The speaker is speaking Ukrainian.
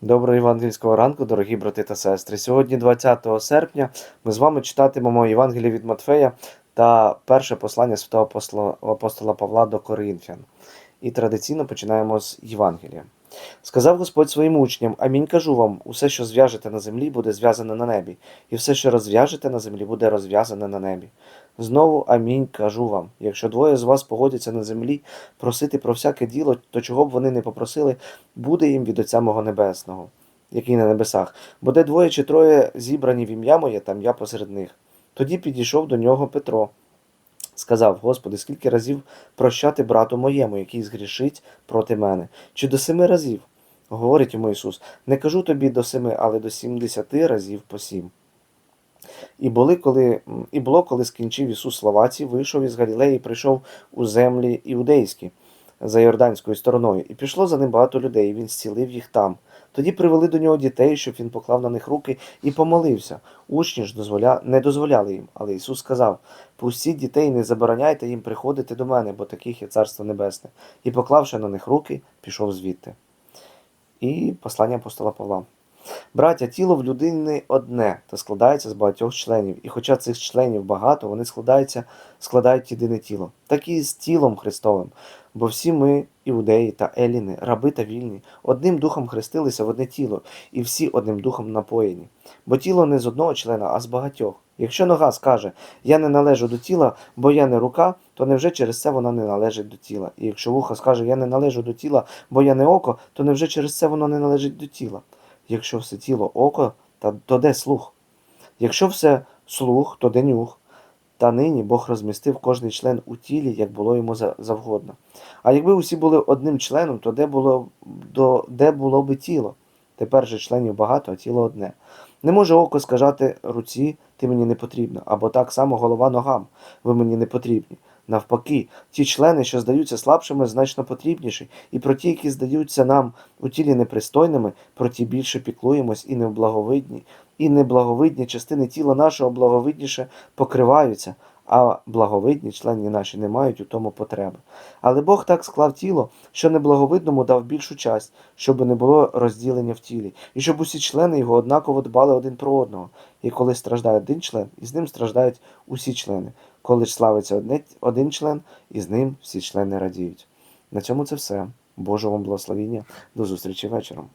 Доброго євангельського ранку, дорогі брати та сестри. Сьогодні, 20 серпня, ми з вами читатимемо Євангеліє від Матфея та перше послання святого апостола, Павла до Коринфян. І традиційно починаємо з Євангелія. Сказав Господь своїм учням: Амінь кажу вам: усе, що зв'яжете на землі, буде зв'язане на небі, і все, що розв'яжете на землі, буде розв'язане на небі. Знову амінь кажу вам: якщо двоє з вас погодяться на землі просити про всяке діло, то чого б вони не попросили, буде їм від Отця мого Небесного, який на небесах. Бо де двоє чи троє зібрані в ім'я моє, там я посеред них. Тоді підійшов до нього Петро. Сказав, Господи, скільки разів прощати брату моєму, який згрішить проти мене? Чи до семи разів? Говорить йому Ісус, не кажу тобі до семи, але до сімдесяти разів по сім. І, були, коли, і було, коли скінчив Ісус слова ці, вийшов із Галілеї і прийшов у землі іудейські за Йорданською стороною, і пішло за ним багато людей, і він зцілив їх там. Тоді привели до нього дітей, щоб він поклав на них руки і помолився. Учні ж дозволя... не дозволяли їм, але Ісус сказав: Пустіть дітей, не забороняйте їм приходити до мене, бо таких є Царство Небесне. І, поклавши на них руки, пішов звідти. І послання апостола Павла. Браття, тіло в людини одне та складається з багатьох членів, і хоча цих членів багато, вони складаються, складають єдине тіло, так і з тілом Христовим. Бо всі ми, іудеї та еліни, раби та вільні, одним духом хрестилися в одне тіло, і всі одним духом напоєні. Бо тіло не з одного члена, а з багатьох. Якщо нога скаже Я не належу до тіла, бо я не рука, то невже через це вона не належить до тіла? І якщо вухо скаже Я не належу до тіла, бо я не око, то невже через це воно не належить до тіла? Якщо все тіло око, та то де слух? Якщо все слух, то де нюх? Та нині Бог розмістив кожний член у тілі, як було йому завгодно. А якби усі були одним членом, то де було, до, де було би тіло? Тепер же членів багато, а тіло одне. Не може око сказати руці, ти мені не потрібна, або так само голова ногам, ви мені не потрібні. Навпаки, ті члени, що здаються слабшими, значно потрібніші, і про ті, які здаються нам у тілі непристойними, про ті більше піклуємось і неблаговидні, і неблаговидні частини тіла нашого благовидніше покриваються, а благовидні члени наші не мають у тому потреби. Але Бог так склав тіло, що неблаговидному дав більшу часть, щоб не було розділення в тілі, і щоб усі члени його однаково дбали один про одного. І коли страждає один член, і з ним страждають усі члени. Коли ж славиться один член, і з ним всі члени радіють. На цьому це все. Божого вам благословіння. До зустрічі вечором.